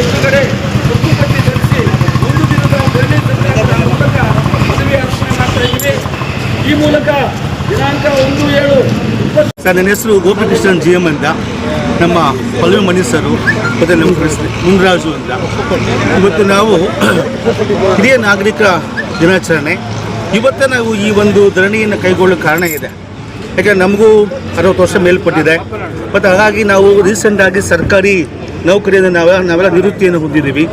ಎದುರುಗಡೆ ಧರಿಸಿ ಒಂದು ದಿನದ ಮೂಲಕ ಅರ್ಪಣೆ ಮಾಡ್ತಾ ಇದ್ದೀವಿ. ಈ ಮೂಲಕ ದಿನಾಂಕ ಒಂದು ಏಳು ಸರ್, ನನ್ನ ಹೆಸರು ಗೋಪಿಕೃಷ್ಣನ್ ಜಿ ಎಂ ಅಂತ. ನಮ್ಮ ಪಲ್ವಿ ಮಣಿ ಸರು, ಮತ್ತು ನಮ್ಮ ಮುನ್ರಾಜು ಅಂತ. ಇವತ್ತು ನಾವು ಹಿರಿಯ ನಾಗರಿಕರ ದಿನಾಚರಣೆ. ಇವತ್ತೇ ನಾವು ಈ ಒಂದು ಧರಣಿಯನ್ನು ಕೈಗೊಳ್ಳೋ ಕಾರಣ ಇದೆ. ಯಾಕೆಂದರೆ ನಮಗೂ ಅರವತ್ತು ವರ್ಷ ಮೇಲ್ಪಟ್ಟಿದೆ. ಮತ್ತು ಹಾಗಾಗಿ ನಾವು ರೀಸೆಂಟಾಗಿ ಸರ್ಕಾರಿ ನೌಕರಿಯಿಂದ ನಾವು ನಾವೆಲ್ಲ ನಿವೃತ್ತಿಯನ್ನು ಹೊಂದಿದ್ದೀವಿ.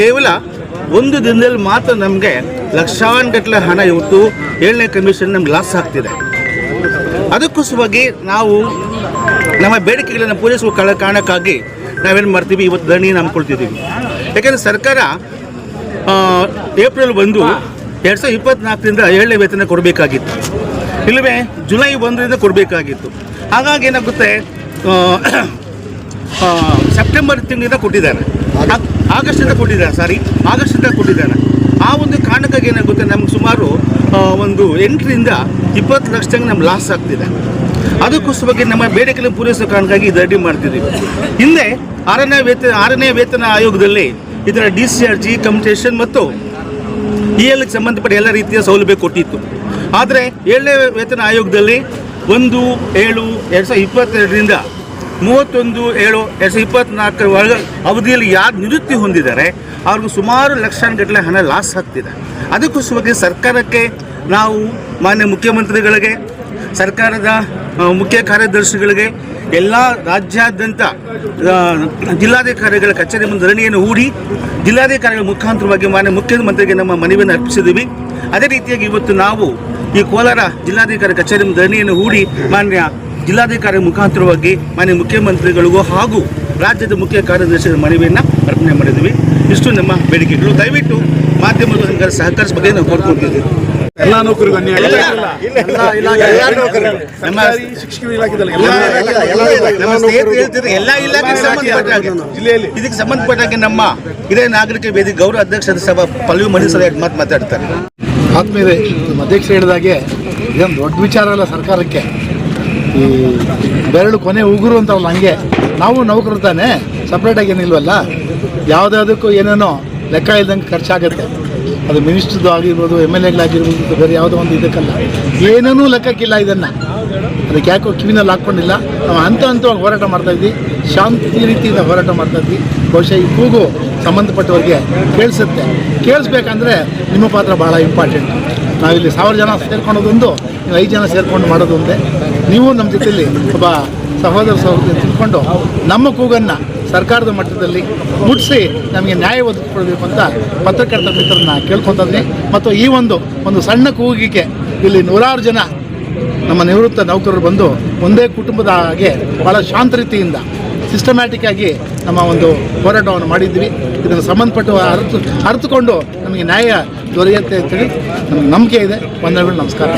ಕೇವಲ ಒಂದು ದಿನದಲ್ಲಿ ಮಾತ್ರ ನಮಗೆ ಲಕ್ಷಾನುಗಟ್ಟಲೆ ಹಣ ಇವತ್ತು ಏಳನೇ ಕಮಿಷನ್ ನಮ್ಗೆ ಲಾಸ್ ಆಗ್ತಿದೆ. ಅದಕ್ಕೋಸ್ಕರವಾಗಿ ನಾವು ನಮ್ಮ ಬೇಡಿಕೆಗಳನ್ನು ಪೂರೈಸುವ ಕಾಳ ಕಾರಣಕ್ಕಾಗಿ ನಾವೇನು ಮಾಡ್ತೀವಿ, ಇವತ್ತು ಧರಣಿಯನ್ನು ನಂಬ್ಕೊಳ್ತಿದ್ದೀವಿ ಯಾಕೆಂದರೆ ಸರ್ಕಾರ ಏಪ್ರಿಲ್ ಒಂದು ಎರಡು ಸಾವಿರದ ಇಪ್ಪತ್ತ್ನಾಲ್ಕರಿಂದ ಏಳನೇ ವೇತನ ಕೊಡಬೇಕಾಗಿತ್ತು. ಇಲ್ಲವೇ ಜುಲೈ ಒಂದರಿಂದ ಕೊಡಬೇಕಾಗಿತ್ತು. ಹಾಗಾಗಿ ಏನಾಗುತ್ತೆ ಸೆಪ್ಟೆಂಬರ್ ತಿಂಗಳಿಂದ ಕೊಟ್ಟಿದ್ದಾರೆ. ಆಗಸ್ಟ್ ಆಗಸ್ಟಿಂದ ಕೊಟ್ಟಿದ್ದಾರೆ ಸಾರಿ. ಆಗಸ್ಟಿಂದ ಕೊಟ್ಟಿದ್ದಾರೆ. ಆ ಒಂದು ಕಾರಣಕ್ಕಾಗಿ ಏನಾಗುತ್ತೆ ನಮ್ಗೆ ಸುಮಾರು ಒಂದು ಎಂಟರಿಂದ ಇಪ್ಪತ್ತು ಲಕ್ಷ ತನಕ ನಮ್ಗೆ ಲಾಸ್ ಆಗ್ತಿದೆ. ಅದಕ್ಕೋಸ್ಕರವಾಗಿ ನಮ್ಮ ಬೇಡಿಕೆಯನ್ನು ಪೂರೈಸೋ ಕಾರಣಕ್ಕಾಗಿ ಇದು ರೆಡಿ ಮಾಡ್ತಿದ್ದೀವಿ ಹಿಂದೆ ಆರನೇ ವೇತನ ಆರನೇ ವೇತನ ಆಯೋಗದಲ್ಲಿ ಇದರ ಡಿ ಸಿ ಆರ್ ಜಿ ಮತ್ತು ಇ ಎಲ್ಗೆ ಸಂಬಂಧಪಟ್ಟ ಎಲ್ಲ ರೀತಿಯ ಸೌಲಭ್ಯ ಕೊಟ್ಟಿತ್ತು. ಆದರೆ ಏಳನೇ ವೇತನ ಆಯೋಗದಲ್ಲಿ ಒಂದು ಏಳು ಎರಡು ಸಾವಿರದ ಇಪ್ಪತ್ತೆರಡರಿಂದ ಮೂವತ್ತೊಂದು ಏಳು ಎರಡು ಸಾವಿರದ ಇಪ್ಪತ್ನಾಲ್ಕರ ಒಳಗ ಅವಧಿಯಲ್ಲಿ ಯಾರು ನಿವೃತ್ತಿ ಹೊಂದಿದ್ದಾರೆ, ಅವ್ರಿಗೂ ಸುಮಾರು ಲಕ್ಷಾನುಗಟ್ಟಲೆ ಹಣ ಲಾಸ್ ಆಗ್ತಿದೆ. ಅದಕ್ಕೋಸ್ಕರವಾಗಿ ಸರ್ಕಾರಕ್ಕೆ ನಾವು ಮಾನ್ಯ ಮುಖ್ಯಮಂತ್ರಿಗಳಿಗೆ, ಸರ್ಕಾರದ ಮುಖ್ಯ ಕಾರ್ಯದರ್ಶಿಗಳಿಗೆ, ಎಲ್ಲ ರಾಜ್ಯಾದ್ಯಂತ ಜಿಲ್ಲಾಧಿಕಾರಿಗಳ ಕಚೇರಿ ಮುಂದೆ ಧರಣಿಯನ್ನು ಹೂಡಿ, ಜಿಲ್ಲಾಧಿಕಾರಿಗಳ ಮುಖಾಂತರವಾಗಿ ಮಾನ್ಯ ಮುಖ್ಯಮಂತ್ರಿಗೆ ನಮ್ಮ ಮನವಿಯನ್ನು ಅರ್ಪಿಸಿದ್ದೀವಿ. ಅದೇ ರೀತಿಯಾಗಿ ಇವತ್ತು ನಾವು ಈ ಕೋಲಾರ ಜಿಲ್ಲಾಧಿಕಾರಿ ಕಚೇರಿ ಧರಣಿಯನ್ನು ಹೂಡಿ ಮಾನ್ಯ ಜಿಲ್ಲಾಧಿಕಾರಿ ಮುಖಾಂತರವಾಗಿ ಮಾನ್ಯ ಮುಖ್ಯಮಂತ್ರಿಗಳಿಗೂ ಹಾಗೂ ರಾಜ್ಯದ ಮುಖ್ಯ ಕಾರ್ಯದರ್ಶಿಗಳ ಮನವಿಯನ್ನು ಅರ್ಪಣೆ ಮಾಡಿದ್ವಿ. ಇಷ್ಟು ನಮ್ಮ ಬೇಡಿಕೆಗಳು. ದಯವಿಟ್ಟು ಮಾಧ್ಯಮದ ಬಗ್ಗೆ ನಾವು ಕೋರ್ಕೊಳ್ತಿದ್ದೀವಿ. ಎಲ್ಲ ನೌಕರಿಗೂ ಅನ್ಯಾಯ ನಮ್ಮ ಶಿಕ್ಷಣ ಇಲಾಖೆದಲ್ಲಿ ನಮ್ಮ ಸ್ನೇಹಿತರು ಹೇಳ್ತಿದ್ರು ಎಲ್ಲ ಇಲಾಖೆಗೆ ಸಂಬಂಧಪಟ್ಟ ಹಾಗೆ. ಜಿಲ್ಲೆಯಲ್ಲಿ. ಇದಕ್ಕೆ ಸಂಬಂಧಪಟ್ಟ ಹಾಗೆ ನಮ್ಮ ಹಿರಿಯ ನಾಗರಿಕ ವೇದಿ ಗೌರವ ಅಧ್ಯಕ್ಷ ಸಭಾ ಪಲ್ವಿ ಮಣಿ ಸರ್ ಎರಡು ಮಾತು ಮಾತಾಡ್ತಾರೆ. ಆದ್ಮೇಲೆ ಅಧ್ಯಕ್ಷ ಹೇಳಿದಾಗೆ ಇದೊಂದು ದೊಡ್ಡ ವಿಚಾರ ಅಲ್ಲ ಸರ್ಕಾರಕ್ಕೆ. ಈ ಬೆರಳು ಕೊನೆ ಉಗುರು ಅಂತಾವಲ್ಲ ಹಂಗೆ. ನಾವು ನೌಕರು ತಾನೆ ಸಪ್ರೇಟಾಗಿ ಏನಿಲ್ವಲ್ಲ ಯಾವುದಾದಕ್ಕೂ ಏನೇನೋ ಲೆಕ್ಕ ಇಲ್ದಂಗೆ ಖರ್ಚಾಗುತ್ತೆ. ಅದು ಮಿನಿಸ್ಟ್ರದ್ದು ಆಗಿರ್ಬೋದು, ಎಂ ಎಲ್ ಎಗಳಾಗಿರ್ಬೋದು ಬೇರೆ ಯಾವುದೋ ಒಂದು ಇದಕ್ಕಲ್ಲ. ಏನೇನೂ ಲೆಕ್ಕಕ್ಕಿಲ್ಲ ಇದನ್ನು. ಅದಕ್ಕೆ ಯಾಕೋ ಕಿವಿನಲ್ಲಿ ಹಾಕ್ಕೊಂಡಿಲ್ಲ. ನಾವು ಹಂತ ಹಂತವಾಗಿ ಹೋರಾಟ ಮಾಡ್ತಾಯಿದ್ವಿ ಶಾಂತಿ ರೀತಿಯಿಂದ ಹೋರಾಟ ಮಾಡ್ತಾಯಿದ್ವಿ ಬಹುಶಃ ಈ ಕೂಗು ಸಂಬಂಧಪಟ್ಟವರಿಗೆ ಕೇಳಿಸುತ್ತೆ. ಕೇಳಿಸ್ಬೇಕಂದ್ರೆ ನಿಮ್ಮ ಪಾತ್ರ ಭಾಳ ಇಂಪಾರ್ಟೆಂಟ್ ನಾವಿಲ್ಲಿ ಸಾವಿರ ಜನ ಸೇರ್ಕೊಳೋದೊಂದು ನೀವು ಐದು ಜನ ಸೇರ್ಕೊಂಡು ಮಾಡೋದು ಒಂದೇ ನೀವು ನಮ್ಮ ಜೊತೆಯಲ್ಲಿ ಒಬ್ಬ ಸಹೋದರ ಸಹೋದರಿ ತಿಳ್ಕೊಂಡು ನಮ್ಮ ಕೂಗನ್ನು ಸರ್ಕಾರದ ಮಟ್ಟದಲ್ಲಿ ಮುಟ್ಟಿಸಿ ನಮಗೆ ನ್ಯಾಯ ಒದಗಿಸ್ಕೊಳ್ಬೇಕು ಅಂತ ಪತ್ರಕರ್ತ ಮಿತ್ರರನ್ನ ಕೇಳ್ಕೊತಂದೆ ಮತ್ತು ಈ ಒಂದು ಒಂದು ಸಣ್ಣ ಕೂಗಿಗೆ ಇಲ್ಲಿ ನೂರಾರು ಜನ ನಮ್ಮ ನಿವೃತ್ತ ನೌಕರರು ಬಂದು ಒಂದೇ ಕುಟುಂಬದ ಹಾಗೆ ಭಾಳ ಶಾಂತ ರೀತಿಯಿಂದ ಸಿಸ್ಟಮ್ಯಾಟಿಕ್ ಆಗಿ ನಮ್ಮ ಒಂದು ಹೋರಾಟವನ್ನು ಮಾಡಿದ್ವಿ ಇದನ್ನು ಸಂಬಂಧಪಟ್ಟು ಅರ್ಥ, ಅರ್ಥಕೊಂಡು ನಮಗೆ ನ್ಯಾಯ ದೊರೆಯುತ್ತೆ ಅಂತೇಳಿ ನಮ್ಗೆ ನಂಬಿಕೆ ಇದೆ. ವಂದನೆಗಳು ನಮಸ್ಕಾರ.